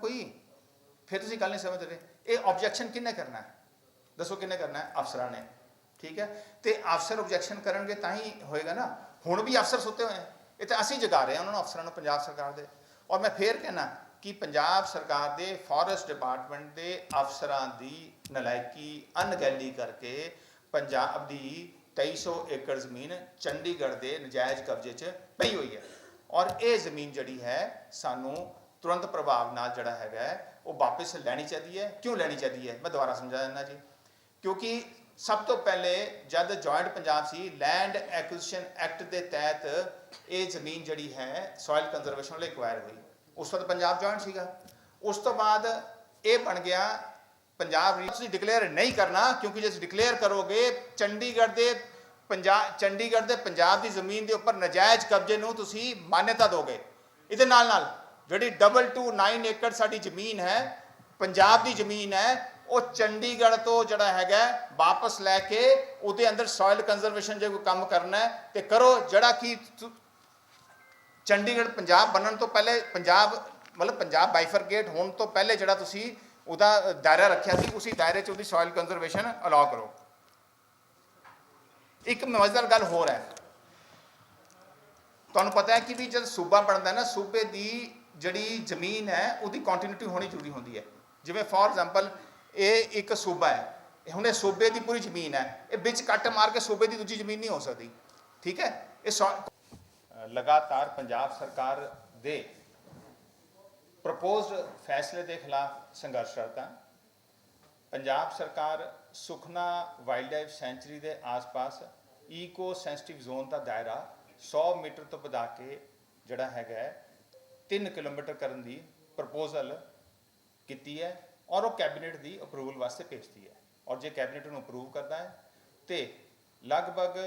ਕੋਈ? ਫਿਰ ਤੁਸੀਂ ਗੱਲ ਨਹੀਂ ਸਮਝ ਰਹੇ ਇਹ ਆਬਜੈਕਸ਼ਨ ਕਿਹਨੇ ਕਰਨਾ ਹੈ? ਦੱਸੋ ਕਿੰਨੇ ਕਰਨਾ ਹੈ? ਅਫਸਰਾਂ ਨੇ। ਠੀਕ ਹੈ? ਤੇ ਅਫਸਰ ਆਬਜੈਕਸ਼ਨ ਕਰਨਗੇ ਤਾਂ ਹੀ ਹੋਏਗਾ ਨਾ। ਹੁਣ ਵੀ ਅਫਸਰ ਸੁੱਤੇ ਹੋਏ ਆ। ਇਹ ਤਾਂ ਅਸੀਂ ਜਗਾ ਰਹੇ ਹਾਂ, ਉਹਨਾਂ ਨੂੰ ਅਫਸਰਾਂ ਨੂੰ, ਪੰਜਾਬ ਸਰਕਾਰ ਦੇ। ਔਰ ਮੈਂ ਫੇਰ ਕਹਿਣਾ ਕਿ ਪੰਜਾਬ ਸਰਕਾਰ ਦੇ ਫੋਰੈਸਟ ਡਿਪਾਰਟਮੈਂਟ ਦੇ ਅਫਸਰਾਂ ਦੀ ਨਲਾਇਕੀ ਅਣਗਹਿਲੀ ਕਰਕੇ ਪੰਜਾਬ ਦੀ 2300 ਏਕੜ ਜ਼ਮੀਨ ਚੰਡੀਗੜ੍ਹ ਦੇ ਨਜਾਇਜ਼ ਕਬਜ਼ੇ 'ਚ ਪਈ ਹੋਈ ਹੈ। ਔਰ ਇਹ ਜ਼ਮੀਨ ਜਿਹੜੀ ਹੈ ਸਾਨੂੰ ਤੁਰੰਤ ਪ੍ਰਭਾਵ ਨਾਲ ਜਿਹੜਾ ਹੈਗਾ ਉਹ ਵਾਪਸ ਲੈਣੀ ਚਾਹੀਦੀ ਹੈ। ਕਿਉਂ ਲੈਣੀ ਚਾਹੀਦੀ ਹੈ? ਮੈਂ ਦੁਬਾਰਾ ਸਮਝਾ ਦਿੰਦਾ ਜੀ। ਕਿਉਂਕਿ ਸਭ ਤੋਂ ਪਹਿਲੇ ਜਦ ਜੁਆਇੰਟ ਪੰਜਾਬ ਸੀ ਲੈਂਡ ਐਕੁਜੀਸ਼ਨ ਐਕਟ ਦੇ ਤਹਿਤ ਇਹ ਜ਼ਮੀਨ ਜਿਹੜੀ ਹੈ ਸੋਇਲ ਕੰਜ਼ਰਵੇਸ਼ਨ ਲਈ ਐਕਵਾਇਰ ਹੋਈ। ਉਸ ਵਕਤ ਪੰਜਾਬ ਜੁਆਇੰਟ ਸੀਗਾ। ਉਸ ਤੋਂ ਬਾਅਦ ਇਹ ਬਣ ਗਿਆ ਪੰਜਾਬ ਰੀ ਤੁਸੀਂ ਡਿਕਲੇਅਰ ਨਹੀਂ ਕਰਨਾ, ਕਿਉਂਕਿ ਜੇ ਤੁਸੀਂ ਡਿਕਲੇਅਰ ਕਰੋਗੇ, ਚੰਡੀਗੜ੍ਹ ਦੇ ਪੰਜਾਬ ਚੰਡੀਗੜ੍ਹ ਦੇ ਪੰਜਾਬ ਦੀ ਜ਼ਮੀਨ ਦੇ ਉੱਪਰ ਨਜਾਇਜ਼ ਕਬਜ਼ੇ ਨੂੰ ਤੁਸੀਂ ਮਾਨਤਾ ਦੋਗੇ। ਇਹਦੇ ਨਾਲ ਨਾਲ ਜਿਹੜੀ ਡਬਲ ਟੂ 9 ਏਕੜ ਸਾਡੀ ਜ਼ਮੀਨ ਹੈ, ਪੰਜਾਬ ਦੀ ਜ਼ਮੀਨ ਹੈ, ਉਹ ਚੰਡੀਗੜ੍ਹ ਤੋਂ ਜਿਹੜਾ ਹੈਗਾ ਵਾਪਸ ਲੈ ਕੇ ਉਹਦੇ ਅੰਦਰ ਸੋਇਲ ਕੰਜ਼ਰਵੇਸ਼ਨ ਜੇ ਕੋਈ ਕੰਮ ਕਰਨਾ ਹੈ, ਤੇ ਕਰੋ ਜਿਹੜਾ ਕਿ ਚੰਡੀਗੜ੍ਹ ਪੰਜਾਬ ਬਣਨ ਤੋਂ ਪਹਿਲੇ ਪੰਜਾਬ, ਮਤਲਬ ਪੰਜਾਬ ਬਾਈਫਰਕੇਟ ਹੋਣ ਤੋਂ ਪਹਿਲੇ ਜਿਹੜਾ ਤੁਸੀਂ ਉਹਦਾ ਦਾਇਰਾ ਰੱਖਿਆ ਸੀ, ਉਸੇ ਦਾਇਰੇ 'ਚ ਉਹਦੀ ਸੋਇਲ ਕੰਜ਼ਰਵੇਸ਼ਨ ਅਲਾਉ ਕਰੋ। ਇੱਕ ਮਜ਼ੇਦਾਰ ਗੱਲ ਹੋਰ ਹੈ। ਤੁਹਾਨੂੰ ਪਤਾ ਹੈ ਕਿ ਵੀ ਜਦ ਸੂਬਾ ਬਣਦਾ ਨਾ, ਸੂਬੇ ਦੀ ਜਿਹੜੀ ਜ਼ਮੀਨ ਹੈ, ਉਹਦੀ ਕੰਟੀਨਿਊਟੀ ਹੋਣੀ ਜ਼ਰੂਰੀ ਹੁੰਦੀ ਹੈ। ਜਿਵੇਂ ਫੋਰ ਐਗਜ਼ਾਮਪਲ ਇਹ ਇੱਕ ਸੂਬਾ ਹੈ। ਇਹ ਹੁਣ ਇਹ ਸੂਬੇ ਦੀ ਪੂਰੀ ਜ਼ਮੀਨ ਹੈ। ਇਹ ਵਿੱਚ ਕੱਟ ਮਾਰ ਕੇ ਸੂਬੇ ਦੀ ਦੂਜੀ ਜ਼ਮੀਨ ਨਹੀਂ ਹੋ ਸਕਦੀ। ਠੀਕ ਹੈ? ਇਹ ਸੌ- ਲਗਾਤਾਰ ਪੰਜਾਬ ਸਰਕਾਰ ਦੇ ਪ੍ਰਪੋਜ਼ਡ ਫੈਸਲੇ ਦੇ ਖਿਲਾਫ ਸੰਘਰਸ਼ ਕਰਦਾ ਪੰਜਾਬ ਸਰਕਾਰ ਸੁਖਨਾ ਵਾਈਲਡ ਲਾਈਫ ਸੈਂਚੁਰੀ ਦੇ ਆਸ-ਪਾਸ ਈਕੋ ਸੈਂਸਿਟਿਵ ਜ਼ੋਨ ਦਾ ਦਾਇਰਾ 100 ਮੀਟਰ ਤੋਂ ਵਧਾ ਕੇ ਜਿਹੜਾ ਹੈਗਾ 3 ਕਿਲੋਮੀਟਰ ਕਰਨ ਦੀ ਪ੍ਰਪੋਜ਼ਲ ਕੀਤੀ ਹੈ ਔਰ ਉਹ ਕੈਬਨਿਟ ਦੀ ਅਪਰੂਵਲ ਵਾਸਤੇ ਭੇਜਦੀ ਹੈ। ਔਰ ਜੇ ਕੈਬਨਿਟ ਨੂੰ ਅਪਰੂਵ ਕਰਦਾ ਹੈ, ਤੇ ਲਗਭਗ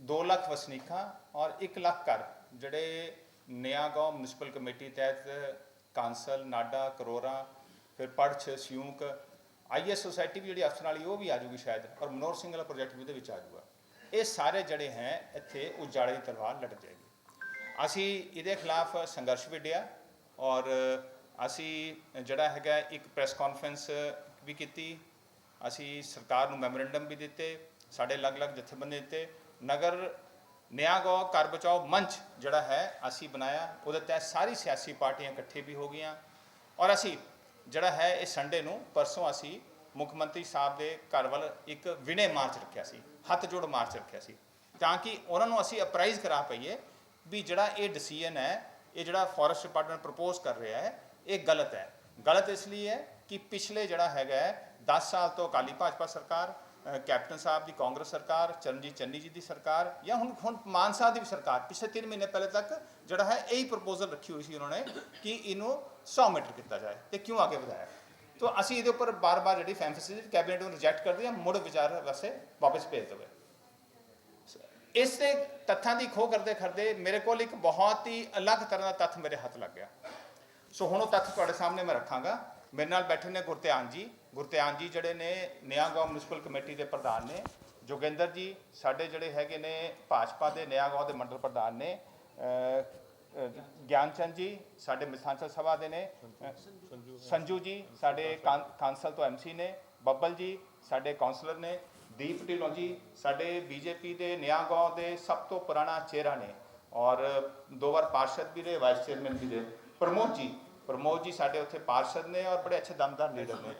2 ਲੱਖ ਵਸਨੀਕਾਂ ਔਰ 1 ਲੱਖ ਘਰ ਜਿਹੜੇ ਨਿਆਗਾਂਵ ਮਿਊਨਿਸਪਲ ਕਮੇਟੀ ਤਹਿਤ ਕਾਂਸਲ ਨਾਡਾ ਕਰੋਰਾ ਫਿਰ ਪੜਛ ਸਿਉਂਕ ਆਈਐਸ ਸੁਸਾਇਟੀ ਵੀ ਜਿਹੜੀ ਅਫਸਰਾਂ ਵਾਲੀ ਉਹ ਵੀ ਆ ਜੂਗੀ ਸ਼ਾਇਦ ਔਰ ਮਨੋਹਰ ਸਿੰਘ ਵਾਲਾ ਪ੍ਰੋਜੈਕਟ ਵੀ ਉਹਦੇ ਵਿੱਚ ਆ ਜੂਗਾ। ਇਹ ਸਾਰੇ ਜਿਹੜੇ ਹੈ, ਇੱਥੇ ਉਜਾੜੇ ਦੀ ਤਲਵਾਰ ਲਟ ਜਾਏਗੀ। ਅਸੀਂ ਇਹਦੇ ਖਿਲਾਫ ਸੰਘਰਸ਼ ਵਿੱਢਿਆ ਔਰ ਅਸੀਂ ਜਿਹੜਾ ਹੈਗਾ ਇੱਕ ਪ੍ਰੈਸ ਕਾਨਫਰੰਸ ਵੀ ਕੀਤੀ। ਅਸੀਂ ਸਰਕਾਰ ਨੂੰ ਮੈਮੋਰੈਂਡਮ ਵੀ ਦਿੱਤੇ, ਸਾਡੇ ਅਲੱਗ-ਅਲੱਗ ਜਥੇਬੰਦੀ ਦਿੱਤੇ। ਨਗਰ ਨਿਆਗੋ ਕਰ ਬਚਾਓ ਮੰਚ ਜਿਹੜਾ ਹੈ ਅਸੀਂ ਬਣਾਇਆ। ਉਹਦੇ ਤਹਿਤ ਸਾਰੀ ਸਿਆਸੀ ਪਾਰਟੀਆਂ ਇਕੱਠੇ ਵੀ ਹੋ ਗਈਆਂ ਔਰ ਅਸੀਂ ਜਿਹੜਾ ਹੈ ਇਹ ਸੰਡੇ ਨੂੰ ਪਰਸੋਂ ਅਸੀਂ ਮੁੱਖ ਮੰਤਰੀ ਸਾਹਿਬ ਦੇ ਘਰ ਵੱਲ ਇੱਕ ਵਿਨੇ ਮਾਰਚ ਰੱਖਿਆ ਸੀ, ਹੱਥ ਜੋੜ ਮਾਰਚ ਰੱਖਿਆ ਸੀ। ਤਾਂ ਕਿ ਉਹਨਾਂ ਨੂੰ ਅਸੀਂ ਅਪਰਾਈਜ਼ ਕਰਾ ਪਈਏ ਵੀ ਜਿਹੜਾ ਇਹ ਡਿਸੀਜਨ ਹੈ, ਇਹ ਜਿਹੜਾ ਫੋਰੈਸਟ ਡਿਪਾਰਟਮੈਂਟ ਪ੍ਰਪੋਜ਼ ਕਰ ਰਿਹਾ ਹੈ, ਇਹ ਗਲਤ ਹੈ। ਗਲਤ ਇਸ ਲਈ ਹੈ ਕਿ ਪਿਛਲੇ ਜਿਹੜਾ ਹੈਗਾ ਹੈ 10 ਸਾਲ ਤੋਂ ਅਕਾਲੀ ਭਾਜਪਾ ਸਰਕਾਰ ਕੈਪਟਨ ਸਾਹਿਬ ਦੀ ਕਾਂਗਰਸ ਸਰਕਾਰ, ਚਰਨਜੀਤ ਚੰਨੀ ਜੀ ਦੀ ਸਰਕਾਰ ਜਾਂ ਹੁਣ ਹੁਣ ਮਾਨ ਸਾਹਿਬ ਦੀ ਵੀ ਸਰਕਾਰ, ਪਿਛਲੇ 3 ਮਹੀਨੇ ਪਹਿਲੇ ਤੱਕ ਜਿਹੜਾ ਹੈ ਇਹੀ ਪ੍ਰਪੋਜ਼ਲ ਰੱਖੀ ਹੋਈ ਸੀ ਉਹਨਾਂ ਨੇ ਕਿ ਇਹਨੂੰ 100 ਮੀਟਰ ਕੀਤਾ ਜਾਏ ਤੇ ਕਿਉਂ ਅੱਗੇ ਵਧਾਇਆ। ਤੋ ਅਸੀਂ ਇਹਦੇ ਉੱਪਰ ਬਾਰ-ਬਾਰ ਜਿਹੜੀ ਫੈਂਫਸਿਸ ਕੈਬਨਿਟ ਨੂੰ ਰਿਜੈਕਟ ਕਰਦੇ ਹਾਂ, ਮੁੜ ਵਿਚਾਰ ਵਾਸਤੇ ਵਾਪਸ ਭੇਜ ਦੇਵੇ। ਇਸ ਦੇ ਤੱਥਾਂ ਦੀ ਖੋਹ ਕਰਦੇ ਕਰਦੇ ਮੇਰੇ ਕੋਲ ਇੱਕ ਬਹੁਤ ਹੀ ਅਲੱਗ ਤਰ੍ਹਾਂ ਦਾ ਤੱਥ ਮੇਰੇ ਹੱਥ ਲੱਗ ਗਿਆ। ਸੋ ਹੁਣ ਉਹ ਤੱਥ ਤੁਹਾਡੇ ਸਾਹਮਣੇ ਮੈਂ ਰੱਖਾਂਗਾ। ਮੇਰੇ ਨਾਲ ਬੈਠੇ ਨੇ ਗੁਰਤਿਆਨ ਜੀ। ਗੁਰਤਿਆਨ ਜੀ ਜਿਹੜੇ ਨੇ ਨਿਆਂਗਾਂਵ ਮਿਊਨਿਸਪਲ ਕਮੇਟੀ ਦੇ ਪ੍ਰਧਾਨ ਨੇ। ਜੋਗਿੰਦਰ ਜੀ ਸਾਡੇ ਜਿਹੜੇ ਹੈਗੇ ਨੇ ਭਾਜਪਾ ਦੇ ਨਿਆਂਗਾਂਵ ਦੇ ਮੰਡਲ ਪ੍ਰਧਾਨ ਨੇ। ਅਹ, ਅਹ, ਗਿਆਨਚੰਦ ਜੀ ਸਾਡੇ ਮਿਸਾਂਚਲ ਸਭਾ ਦੇ ਨੇ। ਸੰਜੂ ਜੀ ਸਾਡੇ ਕਾਂ- ਕਾਂਸਲ ਤੋਂ ਐਮਸੀ ਨੇ। ਬੱਬਲ ਜੀ ਸਾਡੇ ਕਾਉਂਸਲਰ ਨੇ। ਦੀਪ ਢਿੱਲੋਂ ਜੀ ਸਾਡੇ ਬੀਜੇਪੀ ਦੇ ਨਿਆਂਗਾਂਵ ਦੇ ਸਭ ਤੋਂ ਪੁਰਾਣਾ ਚਿਹਰਾ ਨੇ ਔਰ ਦੋ ਵਾਰ ਪਾਰਸ਼ਦ ਵੀ ਰਹੇ ਵਾਈਸ ਚੇਅਰਮੈਨ ਵੀ ਰਹੇ। ਪ੍ਰਮੋਦ ਜੀ ਪ੍ਰਮੋਦ ਜੀ ਸਾਡੇ ਉੱਥੇ ਪਾਰਸ਼ਦ ਨੇ ਔਰ ਬੜੇ ਅੱਛੇ ਦਮਦਾਰ ਲੀਡਰ ਨੇ।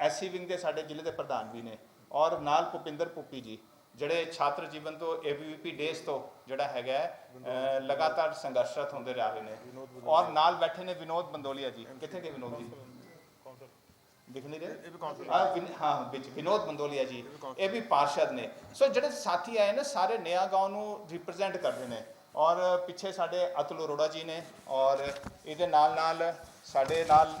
ਐਸਸੀ ਵਿੰਗ ਦੇ ਸਾਡੇ ਜ਼ਿਲ੍ਹੇ ਦੇ ਪ੍ਰਧਾਨ ਵੀ ਨੇ। ਔਰ ਨਾਲ ਭੁਪਿੰਦਰ ਪੁੱਪੀ ਜੀ ਜਿਹੜੇ ਛਾਤਰ ਜੀਵਨ ਤੋਂ ਏਬੀਵੀਪੀ ਡੇਸ ਤੋਂ ਜਿਹੜਾ ਹੈਗਾ ਲਗਾਤਾਰ ਸੰਘਰਸ਼ਰਤ ਹੁੰਦੇ ਰਹੇ ਨੇ। ਔਰ ਨਾਲ ਬੈਠੇ ਨੇ ਵਿਨੋਦ ਬੰਦੋਲੀਆ ਜੀ। ਕਿੱਥੇ ਗਏ ਵਿਨੋਦ ਜੀ? ਦਿਖ ਨਹੀਂ ਰਹੇ? ਇਹ ਵੀ ਕੌਂਸਲ ਹਾਂ ਵਿੱਚ ਵਿਨੋਦ ਬੰਦੋਲੀਆ ਜੀ ਇਹ ਵੀ ਪਾਰਸ਼ਦ ਨੇ। ਸੋ ਜਿਹੜੇ ਸਾਥੀ ਆਏ ਨੇ ਸਾਰੇ ਨਿਆ ਗਾਉਂ ਨੂੰ ਰਿਪਰੈਜ਼ੈਂਟ ਕਰਦੇ ਨੇ। ਔਰ ਪਿੱਛੇ ਸਾਡੇ ਅਤੁਲ ਅਰੋੜਾ ਜੀ ਨੇ ਔਰ ਇਹਦੇ ਨਾਲ ਨਾਲ ਸਾਡੇ ਨਾਲ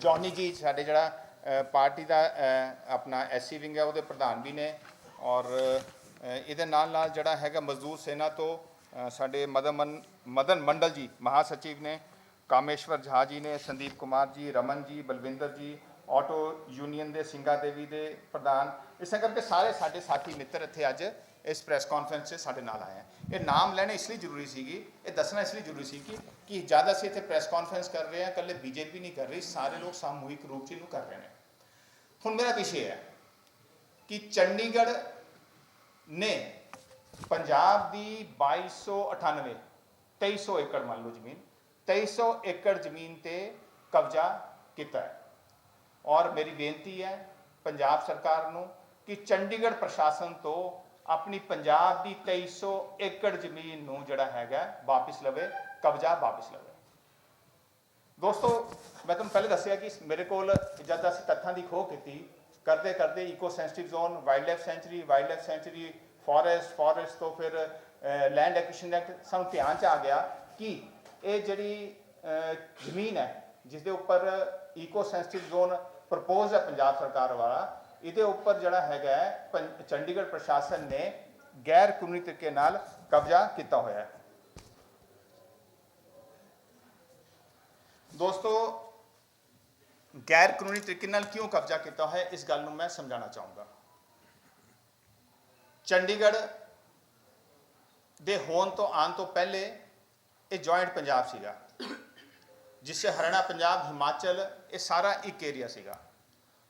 ਜੌਨੀ ਜੀ ਸਾਡੇ ਜਿਹੜਾ ਪਾਰਟੀ ਦਾ ਆਪਣਾ ਐਸਸੀ ਵਿੰਗ ਹੈ ਉਹਦੇ ਪ੍ਰਧਾਨ ਵੀ ਨੇ। ਔਰ ਇਹਦੇ ਨਾਲ ਨਾਲ ਜਿਹੜਾ ਹੈਗਾ ਮਜ਼ਦੂਰ ਸੇਨਾ ਤੋਂ ਸਾਡੇ ਮਦਨ ਮਦਨ ਮੰਡਲ ਜੀ ਮਹਾਸਚਿਵ ਨੇ। ਕਾਮੇਸ਼ਵਰ ਝਾ ਜੀ ਨੇ, ਸੰਦੀਪ ਕੁਮਾਰ ਜੀ, ਰਮਨ ਜੀ, ਬਲਵਿੰਦਰ ਜੀ, ਆਟੋ ਯੂਨੀਅਨ ਦੇ ਸਿੰਘਾ ਦੇਵੀ ਦੇ ਪ੍ਰਧਾਨ, ਇਸੇ ਕਰਕੇ ਸਾਰੇ ਸਾਡੇ ਸਾਥੀ ਮਿੱਤਰ ਇੱਥੇ ਅੱਜ ਇਸ ਪ੍ਰੈਸ ਕਾਨਫਰੰਸ 'ਚ ਸਾਡੇ ਨਾਲ ਆਏ ਹੈ ਇਹ ਨਾਮ ਲੈਣਾ ਇਸ ਲਈ ਜ਼ਰੂਰੀ ਸੀਗੀ, ਇਹ ਦੱਸਣਾ ਇਸ ਲਈ ਜ਼ਰੂਰੀ ਸੀ ਕਿ ਕਿ ਜਦ ਅਸੀਂ ਇੱਥੇ ਪ੍ਰੈਸ ਕਾਨਫਰੰਸ ਕਰ ਰਹੇ ਹਾਂ ਇਕੱਲੇ ਬੀਜੇਪੀ ਨਹੀਂ ਕਰ ਰਹੀ, ਸਾਰੇ ਲੋਕ ਸਾਮੂਹਿਕ ਰੂਪ 'ਚ ਇਹਨੂੰ ਕਰ ਰਹੇ ਨੇ। ਹੁਣ ਮੇਰਾ ਵਿਸ਼ੇ ਹੈ ਕਿ ਚੰਡੀਗੜ੍ਹ ਨੇ ਪੰਜਾਬ ਦੀ 2298 2300 ਏਕੜ ਮੰਨ ਲਓ ਜ਼ਮੀਨ 2300 ਏਕੜ ਜ਼ਮੀਨ ਤੇ ਕਬਜ਼ਾ ਕੀਤਾ ਹੈ। ਔਰ ਮੇਰੀ ਬੇਨਤੀ ਹੈ ਪੰਜਾਬ ਸਰਕਾਰ ਨੂੰ ਕਿ ਚੰਡੀਗੜ੍ਹ ਪ੍ਰਸ਼ਾਸਨ ਤੋਂ ਆਪਣੀ ਪੰਜਾਬ ਦੀ 2300 ਏਕੜ ਜ਼ਮੀਨ ਨੂੰ ਜਿਹੜਾ ਹੈਗਾ ਵਾਪਿਸ ਲਵੇ, ਕਬਜ਼ਾ ਵਾਪਿਸ ਲਵੇ। ਦੋਸਤੋ, ਮੈਂ ਤੁਹਾਨੂੰ ਪਹਿਲੇ ਦੱਸਿਆ ਕਿ ਮੇਰੇ ਕੋਲ ਜਦ ਅਸੀਂ ਤੱਥਾਂ ਦੀ ਖੋਹ ਕੀਤੀ ਕਰਦੇ ਕਰਦੇ eco sensitive zone wild wildlife sanctuary wildlife sanctuary forest forest ਤੋਂ ਫਿਰ ਲੈਂਡ ਐਕੁਇਸ਼ਨ ਐਕਟ ਸਾਨੂੰ ਧਿਆਨ ਚ ਆ ਗਿਆ ਕਿ ਇਹ ਜਿਹੜੀ ਜ਼ਮੀਨ ਹੈ ਜਿਸ ਦੇ ਉੱਪਰ ਈਕੋ ਸੈਂਸਿਟਿਵ ਜ਼ੋਨ ਪ੍ਰਪੋਜ਼ ਹੈ ਪੰਜਾਬ ਸਰਕਾਰ ਵਾਲਾ, ਇਹਦੇ ਉੱਪਰ ਜਿਹੜਾ ਹੈਗਾ ਪੰ- ਚੰਡੀਗੜ੍ਹ ਪ੍ਰਸ਼ਾਸਨ ਨੇ ਗੈਰ ਕਾਨੂੰਨੀ ਤਰੀਕੇ ਨਾਲ ਕਬਜ਼ਾ ਕੀਤਾ ਹੋਇਆ ਹੈ। ਦੋਸਤੋ, ਗੈਰ ਕਾਨੂੰਨੀ ਤਰੀਕੇ ਨਾਲ ਕਿਉਂ ਕਬਜ਼ਾ ਕੀਤਾ ਹੋਇਆ ਹੈ, ਇਸ ਗੱਲ ਨੂੰ ਮੈਂ ਸਮਝਾਉਣਾ ਚਾਹੂੰਗਾ। ਚੰਡੀਗੜ੍ਹ ਦੇ ਹੋਣ ਤੋਂ ਆਉਣ ਤੋਂ ਪਹਿਲੇ ਇਹ ਜੁਆਇੰਟ ਪੰਜਾਬ ਸੀਗਾ। ਜਿਸ 'ਚ ਹਰਿਆਣਾ, ਪੰਜਾਬ, ਹਿਮਾਚਲ ਇਹ ਸਾਰਾ ਇੱਕ ਏਰੀਆ ਸੀਗਾ।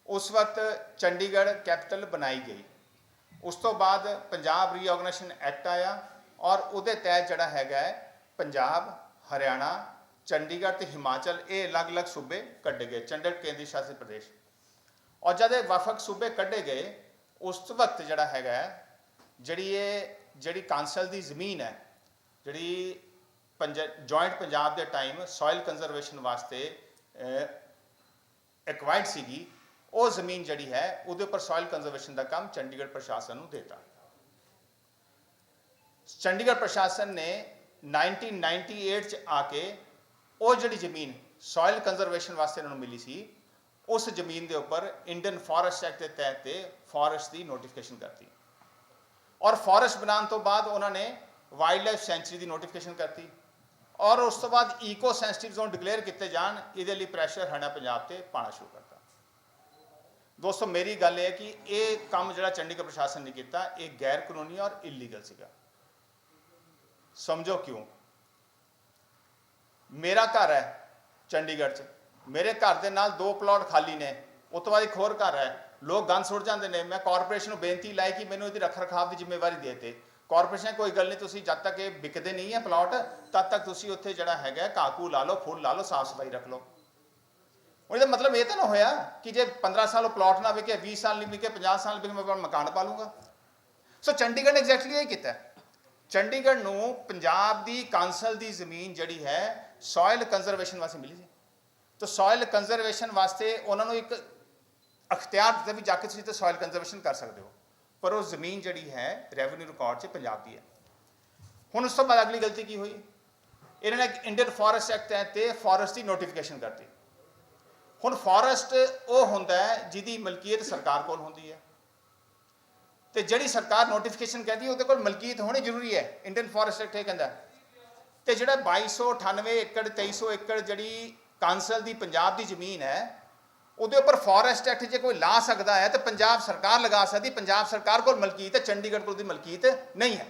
ਉਸ ਵਕਤ ਚੰਡੀਗੜ੍ਹ ਕੈਪੀਟਲ ਬਣਾਈ ਗਈ। ਉਸ ਤੋਂ ਬਾਅਦ ਪੰਜਾਬ ਰੀਆਰਗੇਨਾਈਜੇਸ਼ਨ ਐਕਟ ਆਇਆ ਔਰ ਉਹਦੇ ਤਹਿਤ ਜਿਹੜਾ ਹੈਗਾ ਪੰਜਾਬ, ਹਰਿਆਣਾ, ਚੰਡੀਗੜ੍ਹ ਤੇ ਹਿਮਾਚਲ ਇਹ ਅਲੱਗ-ਅਲੱਗ ਸੂਬੇ ਕੱਢੇ ਗਏ, ਚੰਡੀਗੜ੍ਹ ਕੇਂਦਰੀ ਸ਼ਾਸਿਤ ਪ੍ਰਦੇਸ਼। ਔਰ ਜਦ ਇਹ ਵਫਕ ਸੂਬੇ ਕੱਢੇ ਗਏ, ਉਸ ਵਕਤ ਜਿਹੜਾ ਹੈਗਾ ਜਿਹੜੀ ਇਹ, ਜਿਹੜੀ ਕਾਂਸਲ ਦੀ ਜ਼ਮੀਨ ਹੈ, ਜਿਹੜੀ ਜੁਆਇੰਟ ਪੰਜਾਬ ਦੇ ਟਾਈਮ ਸੋਇਲ ਕੰਜ਼ਰਵੇਸ਼ਨ ਵਾਸਤੇ ਐਕਵਾਇਰਡ ਸੀਗੀ। ਉਹ ਜ਼ਮੀਨ ਜਿਹੜੀ ਹੈ, ਉਹਦੇ ਉੱਪਰ ਸੋਇਲ ਕੰਜ਼ਰਵੇਸ਼ਨ ਦਾ ਕੰਮ ਚੰਡੀਗੜ੍ਹ ਪ੍ਰਸ਼ਾਸਨ ਨੂੰ ਦੇਤਾ। ਚੰਡੀਗੜ੍ਹ ਪ੍ਰਸ਼ਾਸਨ ਨੇ 1998 ਚ ਆ ਕੇ ਉਹ ਜਿਹੜੀ ਜ਼ਮੀਨ ਸੋਇਲ ਕੰਜ਼ਰਵੇਸ਼ਨ ਵਾਸਤੇ ਉਹਨਾਂ ਨੂੰ ਮਿਲੀ ਸੀ, ਉਸ ਜ਼ਮੀਨ ਦੇ ਉੱਪਰ ਇੰਡੀਅਨ ਫੋਰੈਸਟ ਐਕਟ ਦੇ ਤਹਿਤ ਤੇ ਫੋਰੈਸਟ ਦੀ ਨੋਟੀਫਿਕੇਸ਼ਨ ਕਰਤੀ। ਔਰ ਫੋਰੈਸਟ ਬਣਾਉਣ ਤੋਂ ਬਾਅਦ ਉਹਨਾਂ ਨੇ ਵਾਈਲਡ ਲਾਈਫ ਸੈਂਚੁਰੀ ਦੀ ਨੋਟੀਫਿਕੇਸ਼ਨ ਕਰਤੀ। ਔਰ ਉਸ ਤੋਂ ਬਾਅਦ ਈਕੋ ਸੈਂਸਿਟਿਵ ਜ਼ੋਨ ਡਿਕਲੇਅਰ ਕੀਤੇ ਜਾਣ, ਇਹਦੇ ਲਈ ਪ੍ਰੈਸ਼ਰ ਹਰਿਆਣਾ ਪੰਜਾਬ ਤੇ ਪਾਣਾ ਸ਼ੁਰੂ ਕਰਤਾ। ਦੋਸਤੋ, ਮੇਰੀ ਗੱਲ ਇਹ ਹੈ ਕਿ ਇਹ ਕੰਮ ਜਿਹੜਾ ਚੰਡੀਗੜ੍ਹ ਪ੍ਰਸ਼ਾਸਨ ਨੇ ਕੀਤਾ, ਇਹ ਗੈਰ ਕਾਨੂੰਨੀ ਔਰ ਇਲੀਗਲ ਸੀਗਾ। ਸਮਝੋ ਕਿਉਂ? ਮੇਰਾ ਘਰ ਹੈ ਚੰਡੀਗੜ੍ਹ 'ਚ। ਮੇਰੇ ਘਰ ਦੇ ਨਾਲ ਦੋ ਪਲਾਟ ਖਾਲੀ ਨੇ। ਉਸ ਤੋਂ ਬਾਅਦ ਇੱਕ ਹੋਰ ਘਰ ਹੈ। ਲੋਕ ਗੰਦ ਸੁੱਟ ਜਾਂਦੇ ਨੇ। ਮੈਂ ਕਾਰਪੋਰੇਸ਼ਨ ਨੂੰ ਬੇਨਤੀ ਲਾਈ ਕਿ ਮੈਨੂੰ ਇਹਦੀ ਰੱਖ ਰਖਾਵ ਦੀ ਜ਼ਿੰਮੇਵਾਰੀ ਦੇ ਤੇ ਕਾਰਪੋਰੇਸ਼ਨ ਕੋਈ ਗੱਲ ਨਹੀਂ, ਤੁਸੀਂ ਜਦ ਤੱਕ ਇਹ ਵਿਕਦੇ ਨਹੀਂ ਹੈ ਪਲਾਟ ਤਦ ਤੱਕ ਤੁਸੀਂ ਉੱਥੇ ਜਿਹੜਾ ਹੈਗਾ, ਕਾਕੂ ਲਾ ਲਓ, ਫੁੱਲ ਲਾ ਲਓ, ਸਾਫ਼ ਸਫ਼ਾਈ ਰੱਖ ਲਓ। ਉਹਦਾ ਮਤਲਬ ਇਹ ਤਾਂ ਨਾ ਹੋਇਆ ਕਿ ਜੇ 15 ਸਾਲ ਉਹ ਪਲਾਟ ਨਾ ਵਿਕੇ 20 ਸਾਲ ਨਹੀਂ ਵਿਕੇ 50 ਸਾਲ ਵਿਕੇ, ਮੈਂ ਆਪਣਾ ਮਕਾਨ ਪਾ ਲੂੰਗਾ ਸੋ ਚੰਡੀਗੜ੍ਹ ਨੇ ਐਗਜ਼ੈਕਟਲੀ ਇਹ ਕੀਤਾ। ਚੰਡੀਗੜ੍ਹ ਨੂੰ ਪੰਜਾਬ ਦੀ ਕਾਂਸਲ ਦੀ ਜ਼ਮੀਨ ਜਿਹੜੀ ਹੈ ਸੋਇਲ ਕੰਜ਼ਰਵੇਸ਼ਨ ਵਾਸਤੇ ਮਿਲੀ ਸੀ। ਤਾਂ ਸੋਇਲ ਕੰਜ਼ਰਵੇਸ਼ਨ ਵਾਸਤੇ ਉਹਨਾਂ ਨੂੰ ਇੱਕ ਅਖਤਿਆਰ ਦਿੱਤਾ ਵੀ ਜਾ ਕੇ ਤੁਸੀਂ ਤੇ ਸੋਇਲ ਕੰਜ਼ਰਵੇਸ਼ਨ ਕਰ ਸਕਦੇ ਹੋ। ਪਰ ਉਹ ਜ਼ਮੀਨ ਜਿਹੜੀ ਹੈ ਰੈਵਨਿਊ ਰਿਕਾਰਡ 'ਚ ਪੰਜਾਬ ਦੀ ਹੈ। ਹੁਣ ਉਸ ਤੋਂ ਬਾਅਦ ਅਗਲੀ ਗਲਤੀ ਕੀ ਹੋਈ? ਇਹਨਾਂ ਨੇ ਇੰਡੀਅਨ ਫੋਰੈਸਟ ਐਕਟ ਹੈ ਤੇ ਫੋਰੈਸਟ ਦੀ ਨੋਟੀਫਿਕੇਸ਼ਨ ਕਰਤੀ। ਹੁਣ ਫੋਰੈਸਟ ਉਹ ਹੁੰਦਾ ਹੈ ਜਿਹਦੀ ਮਲਕੀਅਤ ਸਰਕਾਰ ਕੋਲ ਹੁੰਦੀ ਹੈ। ਤੇ ਜਿਹੜੀ ਸਰਕਾਰ ਨੋਟੀਫਿਕੇਸ਼ਨ ਕਹਿੰਦੀ ਹੈ, ਉਹਦੇ ਕੋਲ ਮਲਕੀਅਤ ਹੋਣੀ ਜ਼ਰੂਰੀ ਹੈ। ਇੰਡੀਅਨ ਫੋਰੈਸਟ ਐਕਟ ਇਹ ਕਹਿੰਦਾ ਹੈ। ਤੇ ਜਿਹੜਾ 2298 ਏਕੜ 2300 ਏਕੜ ਜਿਹੜੀ ਕਾਂਸਲ ਦੀ ਪੰਜਾਬ ਦੀ ਜ਼ਮੀਨ ਹੈ ਉਹਦੇ ਉੱਪਰ ਫੋਰੈਸਟ ਐਕਟ ਜੇ ਕੋਈ ਲਾ ਸਕਦਾ ਹੈ ਤੇ ਪੰਜਾਬ ਸਰਕਾਰ ਲਗਾ ਸਕਦੀ, ਪੰਜਾਬ ਸਰਕਾਰ ਕੋਲ ਮਲਕੀਤ ਹੈ, ਚੰਡੀਗੜ੍ਹ ਕੋਲ ਦੀ ਮਲਕੀਤ ਨਹੀਂ ਹੈ।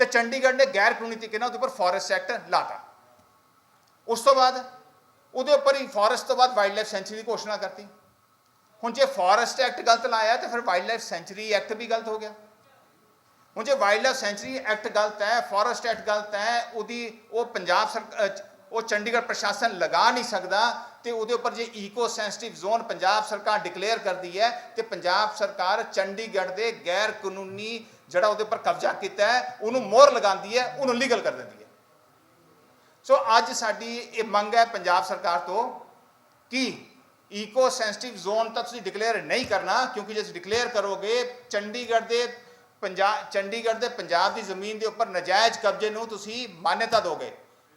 ਤੇ ਚੰਡੀਗੜ੍ਹ ਨੇ ਗੈਰ ਕਾਨੂੰਨੀ ਤਰੀਕੇ ਨਾਲ ਉਹਦੇ ਉੱਪਰ ਫੋਰੈਸਟ ਐਕਟ ਲਾਤਾ। ਉਸ ਤੋਂ ਬਾਅਦ ਉਹਦੇ ਉੱਪਰ ਹੀ ਫੋਰੈਸਟ ਤੋਂ ਬਾਅਦ ਵਾਈਲਡ ਲਾਈਫ ਸੈਂਚੁਰੀ ਦੀ ਘੋਸ਼ਣਾ ਕਰਤੀ। ਹੁਣ ਜੇ ਫੋਰੈਸਟ ਐਕਟ ਗਲਤ ਲਾਇਆ ਤੇ ਫਿਰ ਵਾਈਲਡ ਲਾਈਫ ਸੈਂਚਰੀ ਐਕਟ ਵੀ ਗਲਤ ਹੋ ਗਿਆ। ਹੁਣ ਜੇ ਵਾਈਲਡ ਲਾਈਫ ਸੈਂਚੁਰੀ ਐਕਟ ਗਲਤ ਹੈ ਫੋਰੈਸਟ ਐਕਟ ਗਲਤ ਹੈ, ਉਹਦੀ ਉਹ ਪੰਜਾਬ ਸਰਕਾਰ ਉਹ ਚੰਡੀਗੜ੍ਹ ਪ੍ਰਸ਼ਾਸਨ ਲਗਾ ਨਹੀਂ ਸਕਦਾ ਤੇ ਉਹਦੇ ਉੱਪਰ ਜੇ ਈਕੋ ਸੈਂਸਿਟਿਵ ਜ਼ੋਨ ਪੰਜਾਬ ਸਰਕਾਰ ਡਿਕਲੇਅਰ ਕਰਦੀ ਹੈ ਤੇ ਪੰਜਾਬ ਸਰਕਾਰ ਚੰਡੀਗੜ੍ਹ ਦੇ ਗੈਰ ਕਾਨੂੰਨੀ ਜਿਹੜਾ ਉਹਦੇ ਉੱਪਰ ਕਬਜ਼ਾ ਕੀਤਾ ਹੈ, ਉਹਨੂੰ ਮੋਹਰ ਲਗਾਉਂਦੀ ਹੈ, ਉਹਨੂੰ ਲੀਗਲ ਕਰ ਦਿੰਦੀ ਹੈ। ਸੋ ਅੱਜ ਸਾਡੀ ਇਹ ਮੰਗ ਹੈ ਪੰਜਾਬ ਸਰਕਾਰ ਤੋਂ ਕਿ ਈਕੋ ਸੈਂਸਿਟਿਵ ਜ਼ੋਨ ਤਾਂ ਤੁਸੀਂ ਡਿਕਲੇਅਰ ਨਹੀਂ ਕਰਨਾ, ਕਿਉਂਕਿ ਜੇ ਤੁਸੀਂ ਡਿਕਲੇਅਰ ਕਰੋਗੇ, ਚੰਡੀਗੜ੍ਹ ਦੇ ਪੰਜਾਬ ਚੰਡੀਗੜ੍ਹ ਦੇ ਪੰਜਾਬ ਦੀ ਜ਼ਮੀਨ ਦੇ ਉੱਪਰ ਨਜਾਇਜ਼ ਕਬਜ਼ੇ ਨੂੰ ਤੁਸੀਂ ਮਾਨਤਾ ਦੋਗੇ।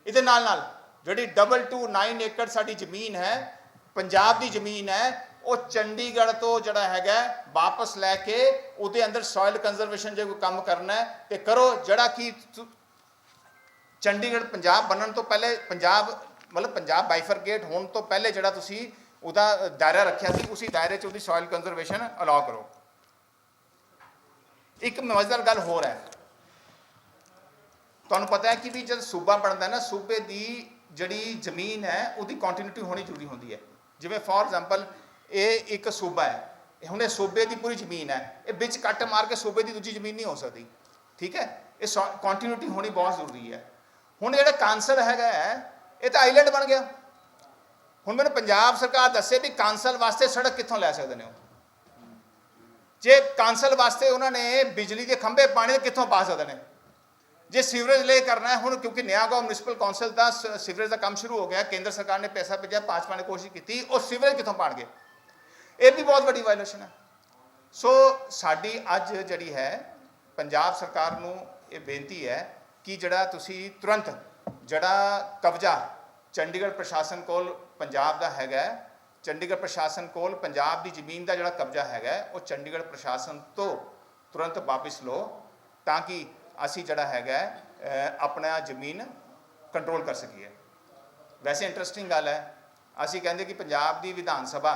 ਇਹਦੇ ਨਾਲ ਨਾਲ ਜਿਹੜੀ ਡਬਲ ਟੂ 9 ਏਕੜ ਸਾਡੀ ਜ਼ਮੀਨ ਹੈ, ਪੰਜਾਬ ਦੀ ਜ਼ਮੀਨ ਹੈ, ਉਹ ਚੰਡੀਗੜ੍ਹ ਤੋਂ ਜਿਹੜਾ ਹੈਗਾ ਵਾਪਸ ਲੈ ਕੇ ਉਹਦੇ ਅੰਦਰ ਸੋਇਲ ਕੰਜ਼ਰਵੇਸ਼ਨ ਜੇ ਕੋਈ ਕੰਮ ਕਰਨਾ ਹੈ, ਤੇ ਕਰੋ ਜਿਹੜਾ ਕਿ ਚੰਡੀਗੜ੍ਹ ਪੰਜਾਬ ਬਣਨ ਤੋਂ ਪਹਿਲੇ ਪੰਜਾਬ, ਮਤਲਬ ਪੰਜਾਬ ਬਾਈਫਰਕੇਟ ਹੋਣ ਤੋਂ ਪਹਿਲੇ ਜਿਹੜਾ ਤੁਸੀਂ ਉਹਦਾ ਦਾਇਰਾ ਰੱਖਿਆ ਸੀ, ਉਸੇ ਦਾਇਰੇ 'ਚ ਉਹਦੀ ਸੋਇਲ ਕੰਜ਼ਰਵੇਸ਼ਨ ਅਲਾਉ ਕਰੋ। ਇੱਕ ਮਜ਼ੇਦਾਰ ਗੱਲ ਹੋਰ ਹੈ। ਤੁਹਾਨੂੰ ਪਤਾ ਹੈ ਕਿ ਵੀ ਜਦ ਸੂਬਾ ਬਣਦਾ ਨਾ, ਸੂਬੇ ਦੀ ਜਿਹੜੀ ਜ਼ਮੀਨ ਹੈ ਉਹਦੀ ਕੰਟੀਨਿਊਟੀ ਹੋਣੀ ਜ਼ਰੂਰੀ ਹੁੰਦੀ ਹੈ। ਜਿਵੇਂ ਫੋਰ ਐਗਜ਼ਾਮਪਲ ਇਹ ਇੱਕ ਸੂਬਾ ਹੈ। ਹੁਣ ਇਹ ਸੂਬੇ ਦੀ ਪੂਰੀ ਜ਼ਮੀਨ ਹੈ। ਇਹ ਵਿੱਚ ਕੱਟ ਮਾਰ ਕੇ ਸੂਬੇ ਦੀ ਦੂਜੀ ਜ਼ਮੀਨ ਨਹੀਂ ਹੋ ਸਕਦੀ। ਠੀਕ ਹੈ? ਇਹ ਕੰਟੀਨਿਊਟੀ ਹੋਣੀ ਬਹੁਤ ਜ਼ਰੂਰੀ ਹੈ। ਹੁਣ ਜਿਹੜਾ ਕਾਂਸਲ ਹੈਗਾ ਹੈ, ਇਹ ਤਾਂ ਆਈਲੈਂਡ ਬਣ ਗਿਆ। ਹੁਣ ਮੈਨੂੰ ਪੰਜਾਬ ਸਰਕਾਰ ਦੱਸੇ ਵੀ ਕਾਂਸਲ ਵਾਸਤੇ ਸੜਕ ਕਿੱਥੋਂ ਲੈ ਸਕਦੇ ਨੇ ਉਹ? ਜੇ ਕਾਂਸਲ ਵਾਸਤੇ ਉਹਨਾਂ ਨੇ ਬਿਜਲੀ ਦੇ ਖੰਭੇ ਪਾਣੀ ਕਿੱਥੋਂ ਪਾ ਸਕਦੇ ਨੇ? ਜੇ ਸੀਵਰੇਜ ਲੈ ਕਰਨਾ ਹੈ ਹੁਣ, ਕਿਉਂਕਿ ਨਿਆਗਾਂਵ ਮਿਊਨਿਸਪਲ ਕੌਂਸਲ ਦਾ ਸ- ਸੀਵਰੇਜ ਦਾ ਕੰਮ ਸ਼ੁਰੂ ਹੋ ਗਿਆ, ਕੇਂਦਰ ਸਰਕਾਰ ਨੇ ਪੈਸਾ ਭੇਜਿਆ, ਭਾਜਪਾ ਨੇ ਕੋਸ਼ਿਸ਼ ਕੀਤੀ, ਉਹ ਸੀਵਰੇਜ ਕਿੱਥੋਂ ਪਾਣਗੇ? ਇਹ ਵੀ ਬਹੁਤ ਵੱਡੀ ਵਾਇਲੇਸ਼ਨ ਹੈ। ਸੋ ਸਾਡੀ ਅੱਜ ਜਿਹੜੀ ਹੈ, ਪੰਜਾਬ ਸਰਕਾਰ ਨੂੰ ਇਹ ਬੇਨਤੀ ਹੈ ਕਿ ਜਿਹੜਾ ਤੁਸੀਂ ਤੁਰੰਤ ਜਿਹੜਾ ਕਬਜ਼ਾ ਚੰਡੀਗੜ੍ਹ ਪ੍ਰਸ਼ਾਸਨ ਕੋਲ ਪੰਜਾਬ ਦਾ ਹੈਗਾ ਚੰਡੀਗੜ੍ਹ ਪ੍ਰਸ਼ਾਸਨ ਕੋਲ ਪੰਜਾਬ ਦੀ ਜ਼ਮੀਨ ਦਾ ਜਿਹੜਾ ਕਬਜ਼ਾ ਹੈਗਾ ਉਹ ਚੰਡੀਗੜ੍ਹ ਪ੍ਰਸ਼ਾਸਨ ਤੋਂ ਤੁਰੰਤ ਵਾਪਿਸ ਲਓ, ਤਾਂ ਕਿ ਅਸੀਂ ਜਿਹੜਾ ਹੈਗਾ ਆਪਣਾ ਜ਼ਮੀਨ ਕੰਟਰੋਲ ਕਰ ਸਕੀਏ। ਵੈਸੇ ਇੰਟਰਸਟਿੰਗ ਗੱਲ ਹੈ, ਅਸੀਂ ਕਹਿੰਦੇ ਕਿ ਪੰਜਾਬ ਦੀ ਵਿਧਾਨ ਸਭਾ,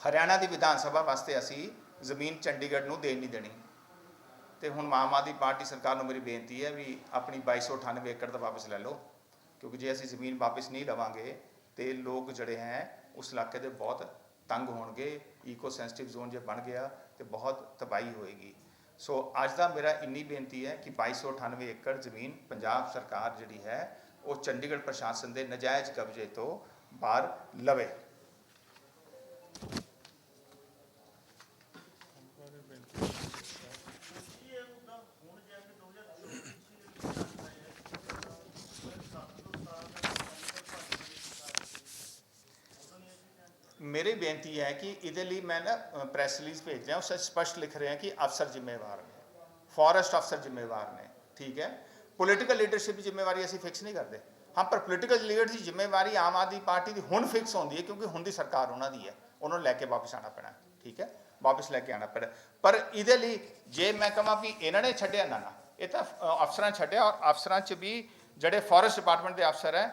ਹਰਿਆਣਾ ਦੀ ਵਿਧਾਨ ਸਭਾ ਵਾਸਤੇ ਅਸੀਂ ਜ਼ਮੀਨ ਚੰਡੀਗੜ੍ਹ ਨੂੰ ਦੇਣ ਨਹੀਂ ਦੇਣੀ। ਤੇ ਹੁਣ ਆਮ ਆਦਮੀ ਪਾਰਟੀ ਸਰਕਾਰ ਨੂੰ ਮੇਰੀ ਬੇਨਤੀ ਹੈ ਵੀ ਆਪਣੀ 2298 ਏਕੜ ਦਾ ਵਾਪਸ ਲੈ ਲਓ, ਕਿਉਂਕਿ ਜੇ ਅਸੀਂ ਜ਼ਮੀਨ ਵਾਪਸ ਨਹੀਂ ਲਵਾਂਗੇ, ਤੇ ਲੋਕ ਜਿਹੜੇ ਹੈ, ਉਸ ਇਲਾਕੇ ਦੇ ਬਹੁਤ ਤੰਗ ਹੋਣਗੇ ਈਕੋ ਸੈਂਸਿਟਿਵ ਜ਼ੋਨ ਜੇ ਬਣ ਗਿਆ, ਤੇ ਬਹੁਤ ਤਬਾਹੀ ਹੋਏਗੀ। ਸੋ ਅੱਜ ਦਾ ਮੇਰਾ ਇੰਨੀ ਬੇਨਤੀ ਹੈ ਕਿ 2298 ਏਕੜ ਜ਼ਮੀਨ ਪੰਜਾਬ ਸਰਕਾਰ ਜਿਹੜੀ ਹੈ, ਉਹ ਚੰਡੀਗੜ੍ਹ ਪ੍ਰਸ਼ਾਸਨ ਦੇ ਨਜਾਇਜ਼ ਕਬਜ਼ੇ ਤੋਂ ਬਾਹਰ ਲਵੇ। ਮੇਰੀ ਬੇਨਤੀ ਹੈ ਕਿ ਇਹਦੇ ਲਈ ਮੈਂ ਨਾ ਪ੍ਰੈਸ ਰਿਲੀਜ਼ ਭੇਜ ਰਿਹਾ ਉਸ 'ਚ ਸਪਸ਼ਟ ਲਿਖ ਰਹੇ ਹਾਂ ਕਿ ਅਫਸਰ ਜ਼ਿੰਮੇਵਾਰ ਨੇ। ਫੋਰੈਸਟ ਅਫਸਰ ਜ਼ਿੰਮੇਵਾਰ ਨੇ, ਠੀਕ ਹੈ? ਪੋਲੀਟੀਕਲ ਲੀਡਰਸ਼ਿਪ ਦੀ ਜ਼ਿੰਮੇਵਾਰੀ ਅਸੀਂ ਫਿਕਸ ਨਹੀਂ ਕਰਦੇ। ਹਾਂ, ਪਰ ਪੋਲੀਟੀਕਲ ਲੀਡਰ ਦੀ ਜ਼ਿੰਮੇਵਾਰੀ ਆਮ ਆਦਮੀ ਪਾਰਟੀ ਦੀ ਹੁਣ ਫਿਕਸ ਹੁੰਦੀ ਹੈ, ਕਿਉਂਕਿ ਹੁਣ ਦੀ ਸਰਕਾਰ ਉਹਨਾਂ ਦੀ ਹੈ। ਉਹਨਾਂ ਨੂੰ ਲੈ ਕੇ ਵਾਪਸ ਆਣਾ ਪੈਣਾ, ਠੀਕ ਹੈ? ਵਾਪਸ ਲੈ ਕੇ ਆਣਾ ਪੈਣਾ। ਪਰ ਇਹਦੇ ਲਈ ਜੇ ਮੈਂ ਕਹਾਂ ਵੀ ਇਹਨਾਂ ਨੇ ਛੱਡਿਆ ਨਾ ਨਾ, ਇਹ ਤਾਂ ਅਫਸਰਾਂ ਛੱਡਿਆ ਔਰ ਅਫਸਰਾਂ 'ਚ ਵੀ ਜਿਹੜੇ ਫੋਰੈਸਟ ਡਿਪਾਰਟਮੈਂਟ ਦੇ ਅਫਸਰ ਹੈ,